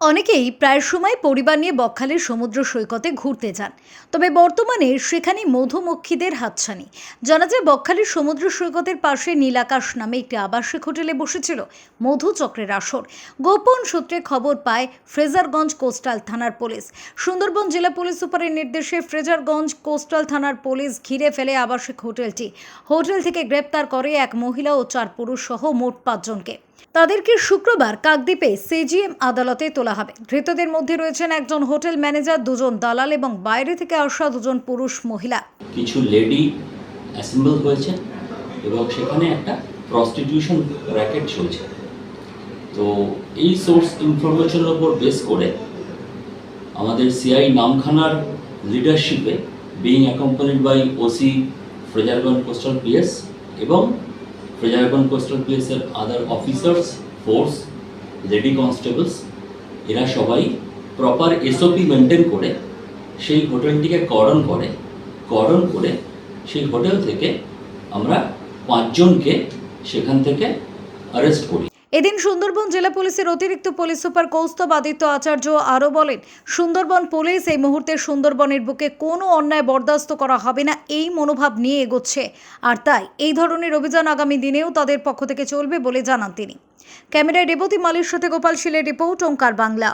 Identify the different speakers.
Speaker 1: অনেকেই প্রায় সময় পরিবার নিয়ে বকখালির সমুদ্র সৈকতে ঘুরতে যান। তবে বর্তমানে সেখানে মধুমক্ষীদের হাতছানি। জানা যায়, বকখালির সমুদ্র সৈকতের পাশে নীলাকাশ নামে একটি আবাসিক হোটেলে বসেছিল মধুচক্রের আসর। গোপন সূত্রে খবর পায়, ফ্রেজারগঞ্জ কোস্টাল থানার পুলিশ। সুন্দরবন জেলা পুলিশ সুপারের নির্দেশে ফ্রেজারগঞ্জ কোস্টাল থানার পুলিশ ঘিরে ফেলে আবাসিক হোটেলটি। হোটেল থেকে গ্রেপ্তার করে এক মহিলা ও চার পুরুষ সহ মোট পাঁচজনকে। তাদেরকে শুক্রবার কাকদ্বীপে সিজিএম আদালতে তোলা হবে। ধৃতদের মধ্যে রয়েছেন একজন হোটেল ম্যানেজার, দুজন দালাল এবং বাইরে থেকে আসা দুজন পুরুষ মহিলা।
Speaker 2: কিছু লেডি অ্যাসেম্বল হয়েছে এবং সেখানে একটা প্রস্টিটিউশন র্যাকেট চলছে। তো এই সোর্স ইনফরমেশনের ওপর বেস করে আমাদের সিআই নামখানার লিডারশিপে being accompanied by OC Frasergunj coastal PS এবং ফ্রেজারগঞ্জ কোস্টাল পুলিশের other officers force lady constables এরা সবাই প্রপার এসওপি মেনটেন করে, সেই হোটেলটিকে করণ করে করণ করে সেই হোটেল থেকে আমরা পাঁচজনকে সেখান থেকে অ্যারেস্ট করি।
Speaker 1: এদিন সুন্দরবন জেলা পুলিশের অতিরিক্ত পুলিশ সুপার কৌস্তব আদিত্য আচার্য আরও বলেন, সুন্দরবন পুলিশ এই মুহূর্তে সুন্দরবনের বুকে কোনো অন্যায় বরদাস্ত করা হবে না, এই মনোভাব নিয়ে এগোচ্ছে। আর তাই এই ধরনের অভিযান আগামী দিনেও তাদের পক্ষ থেকে চলবে বলে জানান তিনি। ক্যামেরায় রেবতী মালির সাথে গোপাল শিলের রিপোর্ট, ওঙ্কার বাংলা।